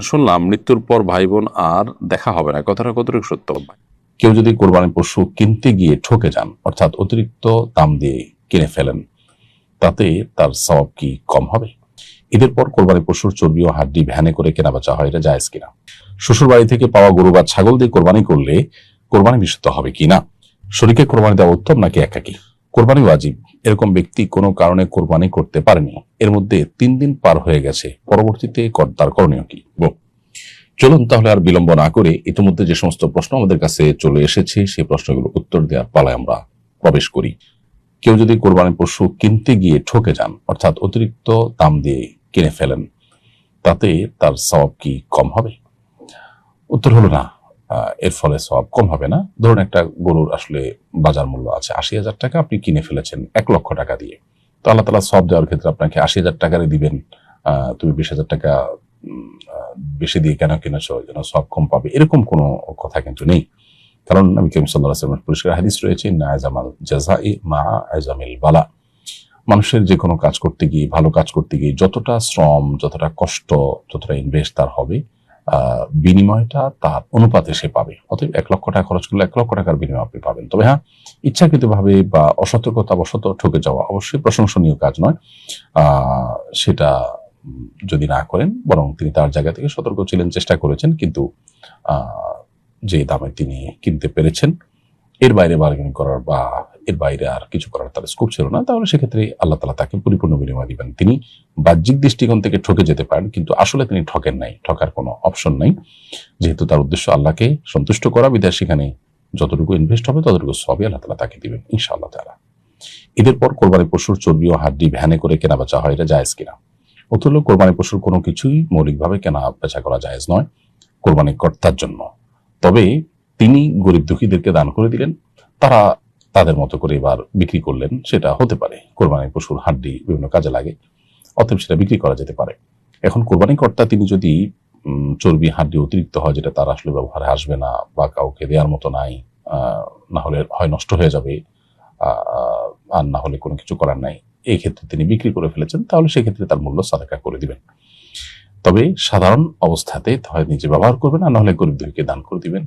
শুনলাম মৃত্যুর পর ভাই বোন আর দেখা হবে না। কথাটা কতটুকু সত্য কেউ যদি কোরবানি পশু কিনতে গিয়ে ঠকে যান, অর্থাৎ অতিরিক্ত দাম দিয়ে কিনে ফেলেন, তাতে তার সওয়াব কি কম হবে? ঈদের পর কোরবানি পশুর চর্বি ও হাড্ডি ভ্যানে করে কেনা বেচা হয়, এটা জায়েজ কিনা? শ্বশুর বাড়ি থেকে পাওয়া গরু বা ছাগল দিয়ে কোরবানি করলে কোরবানি বিশুদ্ধ হবে কিনা? শরীকে কোরবানি দেওয়া উত্তম নাকি একাকি? কোরবানি ওয়াজিব এরকম ব্যক্তি কোনো কারণে কোরবানি করতে পারেনি। এর মধ্যে তিন দিন পার হয়ে গেছে। পরবর্তীতে কর- তার করণীয় কি? চলুন তাহলে আর বিলম্ব না করে ইতিমধ্যে যে সমস্ত প্রশ্ন আমাদের কাছে চলে এসেছে, সেই প্রশ্নগুলো উত্তর দেওয়ার পালায় আমরা প্রবেশ করি। কেউ যদি কোরবানি পশু কিনতে গিয়ে ঠকে যান, অর্থাৎ অতিরিক্ত দাম দিয়ে কিনে ফেলেন, তাতে তার সওয়াব কি কম হবে? উত্তর হলো না। এর ফলে সব কম হবে না। ধরুন একটা গরুর আসলে বাজার মূল্য আছে আশি হাজার টাকা, আপনি কিনে ফেলেছেন এক লক্ষ টাকা দিয়ে। তো আল্লাহ তালা সব দেওয়ার ক্ষেত্রে আপনাকে আশি হাজার টাকারই দিবেন। তুমি বিশ হাজার টাকা বেশি দিয়ে কেন কিনেছো? যেন সব কম পাবে। এরকম কোনো কথা কিন্তু নেই। কারণ নবী করিম সাল্লাহ সাল্লাম পরিষ্কার হাদিস রয়েছে না আজামাল জাজাই মা আজামিল বালা। মানুষের যে কোনো কাজ করতে গিয়ে, ভালো কাজ করতে গিয়ে যতটা শ্রম, যতটা কষ্ট, যতটা ইনভেস্ট তার হবে বিনিময়টা তার অনুপাতে সে পাবে। অতএব এক লক্ষ টাকা খরচ করলে এক লক্ষ টাকার বিনিময় আপনি পাবেন। তবে হ্যাঁ ইচ্ছাকৃতভাবে বা অসতর্কতা বশত ঠকে যাওয়া অবশ্যই প্রশংসনীয় কাজ নয়। সেটা যদি না করেন, বরং তিনি তার জায়গা থেকে সতর্ক ছিলেন, চেষ্টা করেছেন, কিন্তু যে দামে তিনি কিনতে পেরেছেন, এর বাইরে বার্গেনিং করার বা এর বাইরে আর কিছু করার তার স্কোপ ছিল না, তাহলে সেক্ষেত্রে আল্লাহ তালা তাকে পরিপূর্ণ বিনিময় দিবেন। তিনি বাহ্যিক দৃষ্টিকোণ থেকে ঠকে যেতে পারেন, কিন্তু আসলে তিনি ঠকেন নাই, ঠকার কোনো অপশন নাই। যেহেতু তার উদ্দেশ্য আল্লাহকে সন্তুষ্ট করা, বিধায় সেখানে যতটুকু ইনভেস্ট হবে, ততটুকু সবই আল্লাহ তালা তাকে দিবেন, ইনশাআল্লাহ তালা ঈদের পর কোরবানি পশুর চর্বি ও হাড্ডি ভ্যানে করে কেনা বেচা হয়, এটা জায়েজ কিনা? হলো কোরবানি পশুর কোনো কিছুই মৌলিকভাবে কেনা বেচা করা জায়েজ নয় কোরবানি কর্তার জন্য। তবে তিনি গরিব দুঃখীদেরকে দান করে দিলেন, তারা তাদের মতো করে এবার বিক্রি করলেন, সেটা হতে পারে। কোরবানি পশুর হাড্ডি বিভিন্ন কাজে লাগে, অতএব সেটা বিক্রি করা যেতে পারে। এখন কোরবানি কর্তা তিনি যদি চর্বি, হাড্ডি অতিরিক্ত হয়, যেটা তার আসলে ব্যবহারে আসবে না বা কাউকে দেওয়ার মতো নাই না হলে হয় নষ্ট হয়ে যাবে আর না হলে কোনো কিছু করার নাই, এই ক্ষেত্রে তিনি বিক্রি করে ফেলেছেন, তাহলে সেক্ষেত্রে তার মূল্য সাদাকা করে দিবেন। তবে সাধারণ অবস্থাতে হয় নিজে ব্যবহার করবেন, আর নাহলে গরিব দুঃখীকে দান করে দিবেন।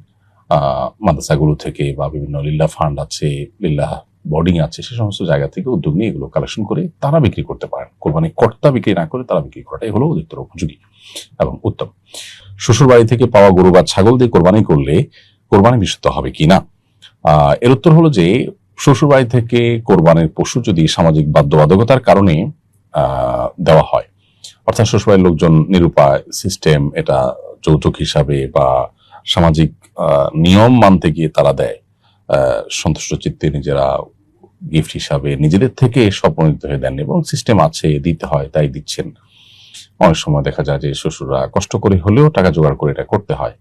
মাদ্রাসাগুলো থেকে বা বিভিন্ন লিল্লা ফান্ড আছে, লিল্লা বোর্ডিং আছে, সে সমস্ত জায়গা থেকে উদ্যোগ নিয়ে এগুলো কালেকশন করে তারা বিক্রি করতে পারেন। কোরবানি কর্তা বিক্রি না করে তারা বিক্রি করাটাই হলো অধিকতর উপযোগী এবং উত্তম। শ্বশুর বাড়ি থেকে পাওয়া গরু বা ছাগল দিয়ে কোরবানি করলে কোরবানি বিশুদ্ধ হবে কিনা? আহ, এর উত্তর হলো যে শ্বশুর বাড়ি থেকে কোরবানির পশু যদি সামাজিক বাধ্যবাধকতার কারণে দেওয়া হয়, অর্থাৎ শ্বশুরবাড়ির লোকজন নিরুপায় সিস্টেম এটা যৌতুক হিসাবে বা সামাজিক নিয়ম মানতে গিয়ে তারা দেয়। সন্তুষ্ট চিত্তে নিজেরা গিফট হিসাবে নিজেদের থেকে স্বপ্নিত হয়ে দেন এবং সিস্টেম আছে, দিতে হয়, তাই দিচ্ছেন। অনেক সময় দেখা যায় যে শ্বশুররা কষ্ট করে হলেও টাকা জোগাড় করে এটা করতে হয়।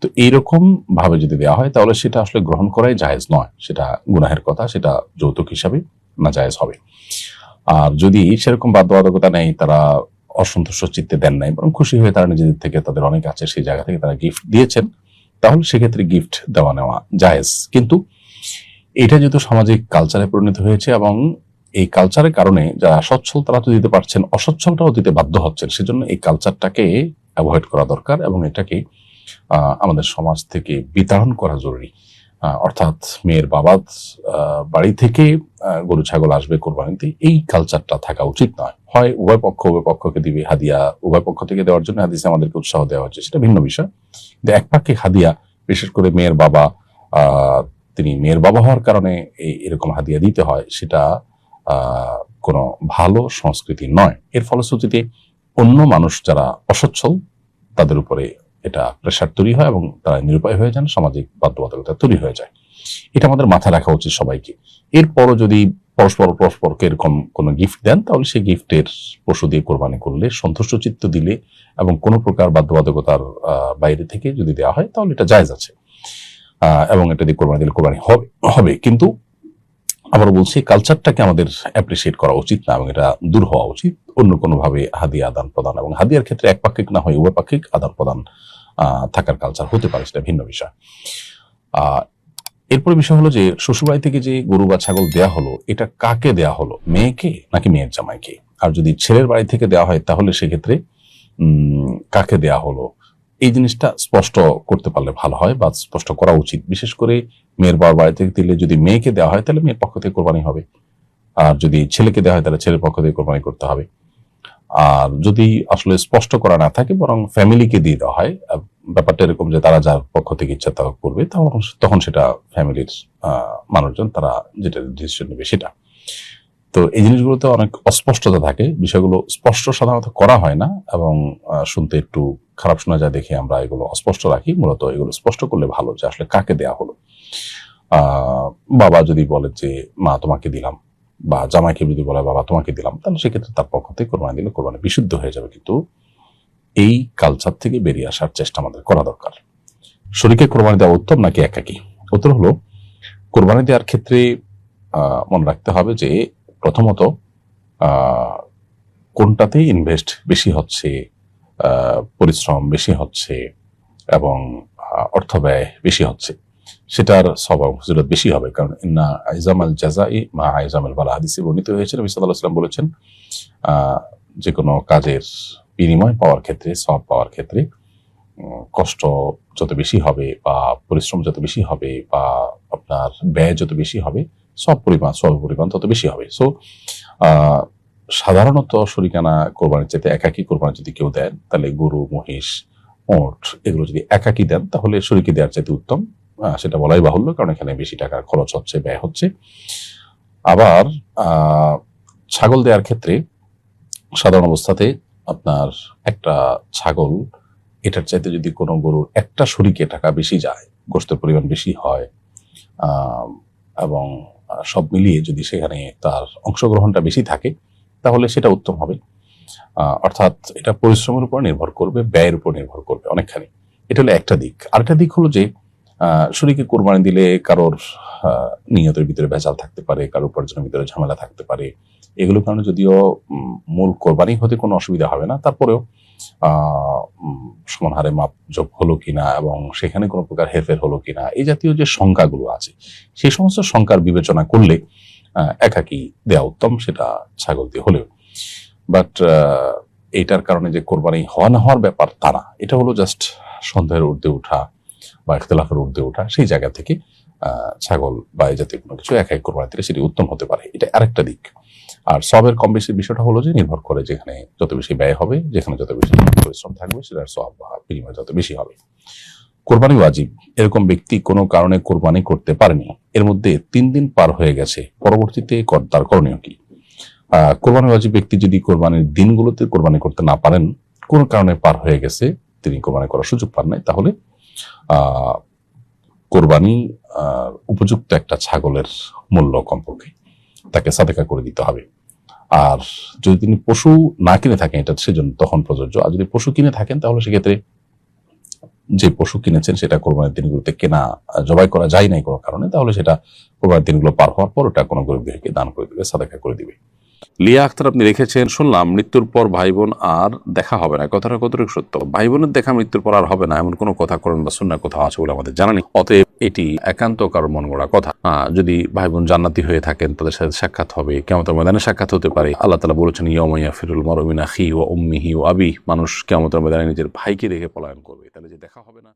তো এইরকম ভাবে যদি দেওয়া হয়, তাহলে সেটা আসলে গ্রহণ করাই জায়েজ নয়। সেটা গুনাহের কথা, সেটা যৌতুক হিসাবে না জায়েজ হবে। আর যদি সেরকম বাধ্যবাধকতা নেই, তারা অসন্তুষ্ট চিত্তে দেন নাই, বরং খুশি হয়ে তারা নিজেদের থেকে, তাদের অনেক আছে, সেই জায়গা থেকে তারা গিফট দিয়েছেন। তাহলে সেক্ষেত্রে গিফট দেওয়া নেওয়া জায়েজ। কিন্তু এটা যেহেতু সামাজিক কালচারে পরিণত হয়েছে এবং এই কালচারের কারণে যারা সচ্ছল তারা তো দিতে পারছেন, অসচ্ছলটাও দিতে বাধ্য হচ্ছেন। সেজন্য এই কালচারটাকে অ্যাভয়েড করা দরকার এবং এটাকে আমাদের সমাজ থেকে বিতরণ করা জরুরি। অর্থাৎ মেয়ের বাবা বাড়ি থেকে গরু, ছাগল আসবে কোরবানিতে, এই কালচারটা থাকা উচিত নয়। হয় উভয় পক্ষ, উভয় পক্ষকে দিবে হাদিয়া, উভয় পক্ষ থেকে দেওয়ার জন্য হাদিসে আমাদেরকে উৎসাহ দেওয়া হচ্ছে সেটা ভিন্ন বিষয়। কিন্তু এক পাক্ষিক হাদিয়া, বিশেষ করে মেয়ের বাবা তিনি মেয়ের বাবা হওয়ার কারণে এরকম হাদিয়া দিতে হয়, সেটা কোনো ভালো সংস্কৃতি নয়। এর ফলশ্রুতিতে অন্য মানুষ যারা অসচ্ছল, তাদের উপরে এটা প্রেশার তৈরি হয় এবং তারা নিরুপায় হয়ে যান, সামাজিক বাধ্যবাধকতা তৈরি হয়ে যায়। এটা আমাদের মাথায় রাখা উচিত সবাইকে। এরপরও যদি পরস্পর, পরস্পরকে এরকম কোনো গিফট দেন, তাহলে সেই গিফটের পশু দিয়ে কোরবানি করলে সন্তুষ্ট চিত্ত দিলে এবং কোনো প্রকার বাধ্যবাধকতার বাইরে থেকে যদি দেওয়া হয়, তাহলে এটা জায়েজ আছে। এবং এটা দিয়ে কোরবানি দিলে কোরবানি হবে হবে। কিন্তু আবার বলছি কালচারটাকে আমাদের অ্যাপ্রিসিয়েট করা উচিত না এবং এটা দূর হওয়া উচিত। অন্য কোনো ভাবে হাদিয়া আদান প্রদান এবং হাদিয়ার ক্ষেত্রে একপাক্ষিক না হয়ে উভয়পাক্ষিক আদান প্রদান থাকার কালচার হতে পারে, সেটা ভিন্ন বিষয়। এরপরে বিষয় হলো যে, শ্বশুরবাড়ি থেকে যে গরু বা ছাগল দেয়া হলো, এটা কাকে দেয়া হলো? মেয়েকে নাকি মেয়ের জামাইকে? আর যদি ছেলের বাড়ি থেকে দেওয়া হয়, তাহলে সেক্ষেত্রে কাকে দেয়া হলো? এই জিনিসটা স্পষ্ট করতে পারলে ভালো হয় বা স্পষ্ট করা উচিত। বিশেষ করে মেয়ের বাবার বাড়ি থেকে দিলে যদি মেয়েকে দেওয়া হয়, তাহলে মেয়ের পক্ষ থেকে কোরবানি হবে। আর যদি ছেলেকে দেওয়া হয়, তাহলে ছেলের পক্ষ থেকে কোরবানি করতে হবে। আর যদি আসলে স্পষ্ট করা না থাকে, বরং ফ্যামিলিকে দিয়ে দেওয়া হয় ব্যাপারটা এরকম যে তারা যার পক্ষ থেকে ইচ্ছা তা করবে, তখন তখন সেটা ফ্যামিলির মানুষজন তারা যেটা ডিসিশন নেবে সেটা। তো এই জিনিসগুলোতে অনেক অস্পষ্টতা থাকে, বিষয়গুলো স্পষ্ট সাধারণত করা হয় না, এবং শুনতে একটু খারাপ শোনা যায় দেখে আমরা এগুলো অস্পষ্ট রাখি, মূলত এগুলো স্পষ্ট করলে ভালো যে আসলে কাকে দেয়া হলো। বাবা যদি বলে যে, মা, তোমাকে দিলাম। বা জামাইকে যদি বলে বাবা তোমাকে দিলাম, তাহলে সেক্ষেত্রে তার পক্ষ থেকে কোরবানি দিলে কোরবানি বিশুদ্ধ হয়ে যাবে। কিন্তু এই কালচার থেকে বেরিয়ে আসার চেষ্টা আমাদের করা দরকার। শরীকে কোরবানি দেওয়া উত্তম নাকি একাকি? উত্তর হলো, কোরবানি দেওয়ার ক্ষেত্রে মনে রাখতে হবে যে প্রথমত কোনটাতে ইনভেস্ট বেশি হচ্ছে পরিশ্রম বেশি হচ্ছে এবং অর্থ ব্যয় বেশি হচ্ছে। সেটার স্বভাব ফজিলত বেশি হবে, কারণ ইন্না আইজাম আল জাজাই মা আইজাম আল বালা হাদিসে বর্ণিত হয়েছে, নবী আলাইহি সাল্লাম বলেছেন যে কোনো কাজের বিনিময় পাওয়ার ক্ষেত্রে সব পাওয়ার ক্ষেত্রে কষ্ট যত বেশি হবে বা পরিশ্রম যত বেশি হবে বা আপনার ব্যয় যত বেশি হবে, সব পরিমাণ সব পরিমাণ তত বেশি হবে। সো সাধারণত শরিকানা কোরবানির চাইতে একাকি কোরবানি যদি কেউ দেন, তাহলে গরু, মহিষ, ওট, এগুলো যদি একাকি দেন, তাহলে শরিকে দেওয়ার চাইতে উত্তম। সেটা বলাই বাহুল্য, কারণ এখানে বেশি টাকার খরচ হচ্ছে, ব্যয় হচ্ছে। আবার ছাগল দেওয়ার ক্ষেত্রে সাধারণ অবস্থাতে আপনার একটা ছাগল, এটার চাইতে যদি কোনো গরুর একটা শরিকে টাকা বেশি যায়, গোষ্ঠের পরিমাণ বেশি হয় এবং সব মিলিয়ে যদি সেখানে তার অংশগ্রহণটা বেশি থাকে, তাহলে সেটা উত্তম হবে। অর্থাৎ এটা পরিশ্রমের উপর নির্ভর করবে, ব্যয়ের উপর নির্ভর করবে অনেকখানি। এটা হলো একটা দিক। আরেকটা দিক হলো যে শরীকে কোরবানি দিলে কারোর আহ, নিয়তের ভিতরে ভেজাল থাকতে পারে কারোর উপার্জনের ভিতরে ঝামেলা থাকতে পারে। এগুলোর কারণে যদিও মূল কোরবানি হতে কোনো অসুবিধা হবে না। তারপরেও সমান হারে মাপ যোগ হলো কিনা এবং সেখানে কোনো প্রকার হেরফের হলো কিনা এই জাতীয় যে সংখ্যাগুলো আছে সেই সমস্ত সংখ্যার বিবেচনা করলে একাকি দেওয়া উত্তম সেটা ছাগল দিয়ে হলেও। বাট এইটার কারণে যে কোরবানি হওয়া না হওয়ার ব্যাপার তা না। এটা হলো জাস্ট সন্দেহের ঊর্ধ্বে ওঠা। বা ইখতলাফের ঊর্ধ্বে ওঠা, সেই জায়গা থেকে ছাগল বা এই জাতীয় কোনো কিছু একাই কোরবানি দিলে সেটি উত্তম হতে পারে। এটা আরেকটা দিক। আর সবের কম বেশি বিষয়টা হলো যে, নির্ভর করে যেখানে যত বেশি ব্যয় হবে, যেখানে যত বেশি পরিশ্রম থাকবে, সেটার সব বা বিনিময় যত বেশি হবে। কোরবানি ওয়াজিব। এরকম ব্যক্তি কোনো কারণে কোরবানি করতে পারেনি। এর মধ্যে তিন দিন পার হয়ে গেছে। পরবর্তীতে তার করণীয় কি? কোরবানি ওয়াজিব ব্যক্তি যদি কোরবানির দিনগুলোতে কোরবানি করতে না পারেন, কোনো কারণে পার হয়ে গেছে, তিনি কোরবানি করার সুযোগ পান নাই, তাহলে কোরবানি উপযুক্ত একটা ছাগলের মূল্য কমপক্ষে তাকে সাদেকা করে দিতে হবে। আর যদি তিনি পশু না কিনে থাকেন, এটা সেজন্য তখন প্রযোজ্য। আর যদি পশু কিনে থাকেন, তাহলে সেক্ষেত্রে যে পশু কিনেছেন, সেটা কোরবানির দিনগুলোতে কেনা, জবাই করা যায় নাই কোনো কারণে, তাহলে সেটা কোরবানির দিনগুলো পার হওয়ার পর ওটা কোনো গরিব দান করে দিবে, সাদেকা করে দিবে। লিয়া আক্তার আপনি লিখেছেন শুনলাম মৃত্যুর পর ভাই বোন আর দেখা হবে না। কথাটা কতটুকু সত্য? ভাই বোনের দেখা মৃত্যুর পর আর হবে না, এমন কোনো কথা করেন বা সুন্না কোথাও আছে বলে আমাদের জানা নেই। অতএব এটি একান্ত কারোর মন গড়া কথা। যদি ভাই বোন জান্নাতি হয়ে থাকেন, তাদের সাথে সাক্ষাৎ হবে কেমতের ময়দানে সাক্ষাৎ হতে পারে। আল্লাহ তালা বলেছেন ইয়মাইয়া ফিরুল মরমিনা হি ও উম্মিহি ও আবি মানুষ কেমতের ময়দানে নিজের ভাইকে দেখে পলায়ন করবে, তাহলে যে দেখা হবে না